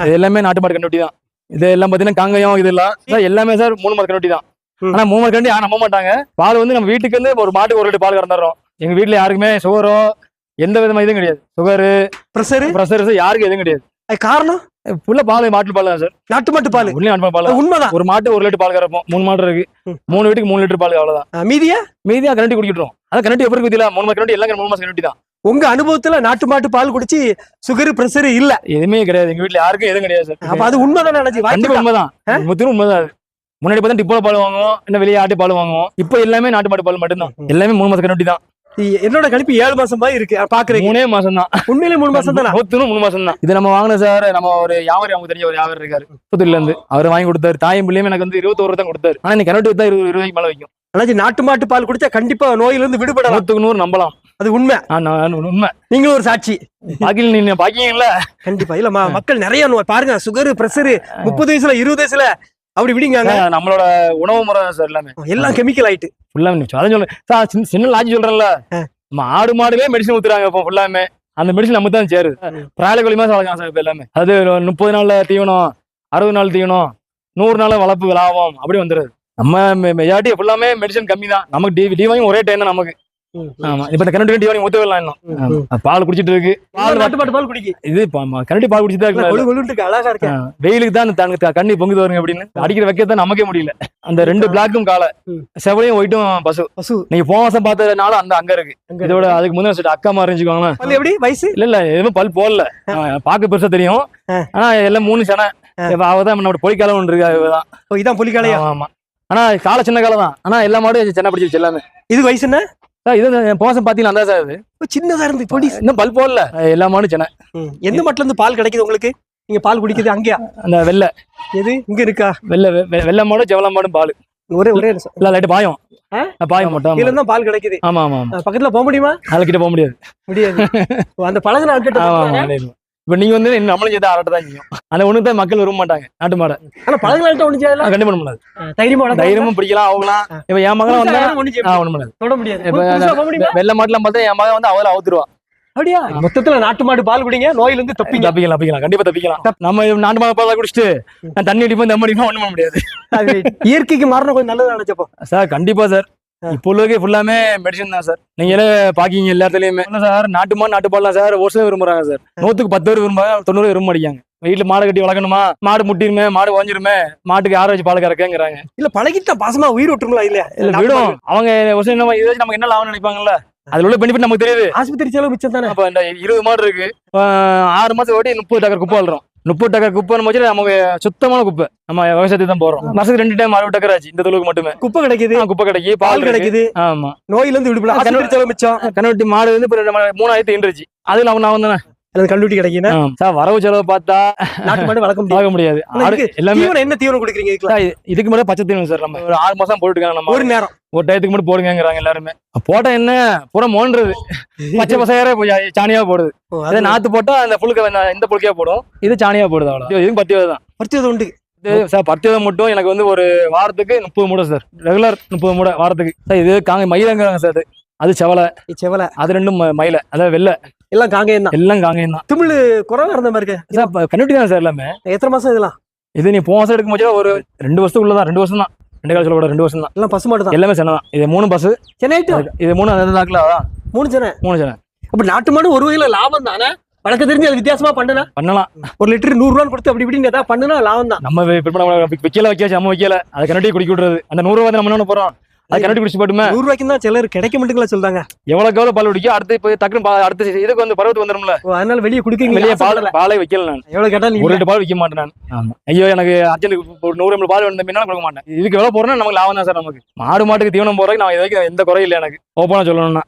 இது எல்லாமே நாட்டு மாடு கண்டுட்டி தான். இது எல்லாம் பாத்தீங்கன்னா காங்கயம் இதெல்லாம் சார் எல்லாமே சார் மூணு மாடு கண்டுட்டி தான். ஆனா மூணு மாடு கண்டி நம்ப மாட்டாங்க. பால் வந்து நம்ம வீட்டுக்கு வந்து ஒரு மாட்டுக்கு ஒரு லிட்டர் பால் கறந்துடுறோம். எங்க வீட்டுல யாருக்குமே சுகரோ எந்த விதமா இதுவும் கிடையாது. சுகரு ப்ரெஷரு ப்ரெஷர் யாருக்கும் எதுவும் கிடையாது. காரணம்? ஃபுல்லா பால் மாட்டு பால் தான் சார் நாட்டு மாட்டு பால். உள்ளே நாட்டு பால் உண்மைதான். ஒரு மாட்டு ஒரு லிட்டர் பால் கறப்போம். மூணு மாடு இருக்கு. மூணு வீட்டுக்கு மூணு லிட்டர் பால் அவ்வளவுதான். மீதியா? மீதியா கரண்டி குடிக்கிட்டோம் அதான் கரண்டி எப்படி குதில மூணு மாசம் கரண்டி எல்லாம் மூணு மாசம் கரண்டி தான். உங்க அனுபவத்துல நாட்டு மாட்டு பால் குடிச்சு சுகர் பிரஷர் இல்ல. எதுவுமே கிடையாது. எங்க வீட்டுல யாருக்கும் எதுவும் கிடையாது சார். அப்ப அது உண்மைதானே நினைச்சு கண்டிப்பா உண்மைதான். முத்திரும் உண்மைதான். முன்னாடி பார்த்தா டிப்போல பால் வாங்குவோம் இல்ல வெளியே ஆட்டு பால் வாங்குவோம். இப்போ எல்லாமே நாட்டு மாட்டு பால் மட்டும்தான். எல்லாமே மூணு மாசம் கரண்டி தான் என்னோட கணிப்பு ஏழு மாசம் மாதிரி இருக்கு. ஆ, பாக்குறீங்க. மூணே மாசம் தான் உண்மையிலே மூணு மாசம் தானே? நூத்துன்னு மூணு மாசம் தான் இது நம்ம வாங்கின சார் நம்ம ஒரு வியாபாரி அவங்க தெரிஞ்ச ஒரு வியாபாரி இருக்காரு. புதுல இருந்து அவர் வாங்கி கொடுத்தாரு. தாயும் பிள்ளையும் எனக்கு வந்து இருபத்தோரு தான் கொடுத்தாரு. ஆனா நீ கரண்டி வித்தா இருபது இருபது மேல வைக்கும். அண்ணாச்சி நாட்டு மாட்டு பால் குடிச்சா கண்டிப்பா நோயில இருந்து விடுபடலாம். நூத்துக்கு நூறு நம்பலாம். அது உண்மை. உண்மை. நீங்களும் ஒரு சாட்சி. பாக்கியில் நீங்க பாக்கியங்கள கண்டிப்பா. இல்ல மக்கள் நிறைய பாருங்க சுகர் பிரஷர் முப்பது வயசுல இருபது வயசுல அப்படி விடிங்காங்க நம்மளோட உணவு முறை சார் எல்லாமே. எல்லாம் கெமிக்கல் ஆயிட்டு. ஃபுல்லா அதான் சொல்ல சார் சின்ன லாஜி சொல்றேன்ல. நம்ம ஆடு மாடுவே மெடிசன் ஊத்துறாங்க இப்போ ஃபுல்லாமே அந்த மெடிசன் நம்ம தான் சேருது. பிரால மாதிரி வளர்க்கலாம் சார் இப்போ எல்லாமே? அது முப்பது நாள்ல தீவனம் அறுபது நாள் தீவனம் நூறு நாள் வளர்ப்பு லாபம் அப்படி வந்துருது. நம்ம மெஜாரிட்டி ஃபுல்லாமே மெடிசன் கம்மி தான். நமக்கு டி டிவாயும் ஒரே டைம் தான் நமக்கு. ஆமா. இப்ப இந்த கரண்ட் டிவாயும் ஊத்த வரலாம் இன்னும். பால் குடிச்சிட்டு இருக்கு. பால் பால் நாட்டு மாட்டு பால் குடிக்கி. இது கரண்டி பால் குடிச்சிட்டு இருக்கு அழகா இருக்கு. வெயிலுக்கு தான் தனக்கு கண்ணி பொங்குது வருங்க அப்படின்னு. அடிக்கிற வைக்கத்தான் நமக்கே முடியல. அந்த ரெண்டு பிளாக்கும் காலை. செவலையும் ஒயிட்டும் பசு. பசு. நீங்க போன பார்த்ததுனால அந்த அங்க இருக்கு. இதோட அதுக்கு வருஷம் அக்கா மாதிரி இருந்துச்சுக்கோங்களேன். எப்படி? வயசு? இல்ல இல்ல எதுவும் பல் போடல. பாக்க பெருசா தெரியும். ஆனா எல்லாம் மூணு சனை. அவதான் நம்மளோட பொய்க்காலம் ஒன்று இருக்கு இதான் புலிக்காலையா? ஆமா, ஆமா. ஆனா காலை சின்ன காலம் தான். ஆனா எல்லா மாடும் சென்னை பிடிச்சிருச்சு எல்லாமே. இது வயசு என்ன? சார், இது அந்த சார் இது. ஓ, சின்னதா இருந்து பொடி இன்னும் பல் போடல. எல்லா மாடும் சென்னை எந்த மட்டில இருந்து பால் கிடைக்குது உங்களுக்கு? நீங்க பால் குடிக்குது அங்கேயா? அந்த வெள்ளை. எது? இங்க இருக்கா? வெள்ளை வெள்ளை மாடும் செவல மாடும் பால். ஒரே ஒரே. இல்ல லைட்டு பாயம். பாயம் மட்டும். தான் பால் கிடைக்குது. ஆமா ஆமா பக்கத்துல போக முடியுமா? அதுல கிட்ட போக முடியாது. முடியாது. அந்த பழகின ஆட்கிட்ட இப்ப நீங்க வந்து நம்மளும் சேர்த்து ஆரட்ட தான் செய்யும் அந்த ஒண்ணு தான் மக்கள் விரும்ப மாட்டாங்க. நாட்டு மாடை. ஆனா பழகின ஆள்கிட்ட ஒண்ணு செய்யலாம் கண்டிப்பா பண்ண முடியாது தைரியமா தைரியமும் பிடிக்கலாம் அவங்களாம் இப்ப என் மகன் வந்தா. ஒண்ணு பண்ணாது. தொட முடியாது. இப்ப வெள்ளை மாட்டுலாம் பார்த்தா என் மகன் வந்து அவளை அவுத்துருவா அப்படியா? மொத்தத்துல நாட்டு மாடு பால் குடிங்க நோயில இருந்து தப்பிங்க. தப்பிக்கலாம் தப்பிக்கலாம். கண்டிப்பா தப்பிக்கலாம். நம்ம நாட்டு மாடு பாலை குடிச்சிட்டு தண்ணி அடிப்போம் தம் அடிப்போம் ஒண்ணும் பண்ண முடியாது. இயற்கைக்கு மாறின கொஞ்சம் நல்லது நினைச்சப்போ சார் கண்டிப்பா சார். இப்போ உள்ளதுக்கு ஃபுல்லாமே மெடிசன் தான் சார் நீங்க எல்லாம் பாக்கிங்க எல்லா இடத்துலயுமே இல்ல சார் நாட்டு மாடு நாட்டு பால்லாம் சார் ஒரு சிலர் விரும்புறாங்க சார் நூத்துக்கு பத்து பேர் விரும்புறாங்க தொண்ணூறு விரும்ப மாட்டேங்காங்க வீட்டுல மாடு கட்டி வளர்க்கணுமா? மாடு முட்டிருமே மாடு ஓஞ்சிருமே மாட்டுக்கு யாரை வச்சு பால் கறக்கங்கிறாங்க. இல்ல பழகிட்ட பாசமா உயிர் விட்டுருங்களா இல்லையா? இல்ல விடும். அவங்க ஒரு சில நம்ம இதை நமக்கு என்ன லாபம் நினைப்பாங்கல்ல? அதுல உள்ள பெனிஃபிட் நமக்கு தெரியுது. ஆஸ்பத்திரி செலவு மிச்சம் தானே? இருபது மாடு இருக்கு. ஆறு மாசம் ஓட்டி முப்பது டக்கர் குப்பை வளரும். முப்பது டக்கர் குப்பை நம்ம வச்சு நமக்கு சுத்தமான குப்பை. நம்ம விவசாயத்துக்கு தான் போறோம் வருஷத்துக்கு ரெண்டு டைம் அறுபது டக்கர் ஆச்சு. இந்த தொழுவுக்கு மட்டுமே. குப்பை கிடைக்குது. குப்பை கிடைக்கி பால் கிடைக்குது. ஆமா. நோயில இருந்து விடுபடலாம் கண்ணுட்டி மாடு வந்து நம்ம மூணாயிரத்தி ஈன்றுச்சு அதுல அவன் நான் வந்தேன் அல்லது கல்லூட்டி கிடைக்குன்னா சார் வரவு செலவு பார்த்தா நாட்டு மாடு வளர்க்க முடியாது. முடியாது. எல்லாமே என்ன தீவனம் கொடுக்குறீங்க இதுக்கு? மேல பச்சை தீவனம் சார் நம்ம. ஒரு ஆறு மாசம் போட்டுருக்காங்க நம்ம. ஒரு நேரம். ஒரு டயத்துக்கு மட்டும் போடுங்கிறாங்க எல்லாருமே. போட்டா என்ன? பூரா மோன்றது. பச்சை பசையாரே சாணியா போடுது. அதே நாத்து போட்டா அந்த புழுக்க இந்த புழுக்கையா போடும். இது சாணியா போடுது அவ்வளவு இதுவும் பத்து தான் பறிச்சது உண்டு. சார் பத்து மட்டும் எனக்கு வந்து ஒரு வாரத்துக்கு முப்பது மூடை சார். ரெகுலர் முப்பது மூடை வாரத்துக்கு. சார் இது காங்க மயிலங்கிறாங்க சார் அது. அது செவலை. செவல. அது ரெண்டும் மயிலை. அதாவது வெள்ளை. எல்லாம் காங்கேயம் தான். எல்லாம் காங்கயம் தான். திமிழ் குறவா இருந்த மாதிரி இருக்கு. கண்ணுட்டி தான் சார் எல்லாமே. எத்தனை மாசம் இதெல்லாம்? இது நீ போன வருஷம் எடுக்கும் போது ஒரு ரெண்டு வருஷத்துக்குள்ள தான் ரெண்டு வருஷம் தான் ரெண்டு காலம் சொல்லக்கூட ரெண்டு வருஷம் தான் எல்லாம் பசு மாடு தான். எல்லாமே சென்னை தான். இது மூணு பஸ் சென்னை இது மூணு அந்த நாக்கில் மூணு சென்னை. மூணு சென்னை. அப்ப நாட்டு மாடு ஒரு வகையில லாபம் தானே? வழக்க தெரிஞ்சு அது வித்தியாசமா பண்ணுனா? பண்ணலாம். ஒரு லிட்டர் நூறு கொடுத்து அப்படி இப்படின்னு ஏதாவது பண்ணுனா லாபம் தான். நம்ம நம்ம விக்கல வைக்காச்சு நம்ம வைக்கல. அதை கண்ணட்டி குடிக்க விடுறது. அந்த நூறு ரூபாய் நம்ம என்ன போறோம் அது கண்ணட்டி குடிச்சு போட்டுமே. நூறு ரூபாய்க்கு தான் சிலர் கிடைக்க மாட்டேங்களா சொல்றாங்க. எவ்வளவு எவ்வளவு பால் குடிக்கும் அடுத்து இப்போ டக்குனு அடுத்த இதுக்கு வந்து பருவத்துக்கு வந்துடும்ல அதனால வெளியே குடுக்கீங்க வெளியே பால் பாலே வைக்கல நான். எவ்வளவு கேட்டா ஒரு பால் விற்க மாட்டேன் நான். ஐயோ எனக்கு அர்ஜென்ட் நூறு எம்எல் பால் வேணும் மீனாலும் கொடுக்க மாட்டேன். இதுக்கு எவ்வளவு போறேன்னா நமக்கு லாபம் தான் சார் நமக்கு. மாடு மாட்டுக்கு தீவனம் போறதுக்கு நான் இது வரைக்கும் எந்த குறையும் இல்லை எனக்கு. ஓப்பனா சொல்லணும்னா.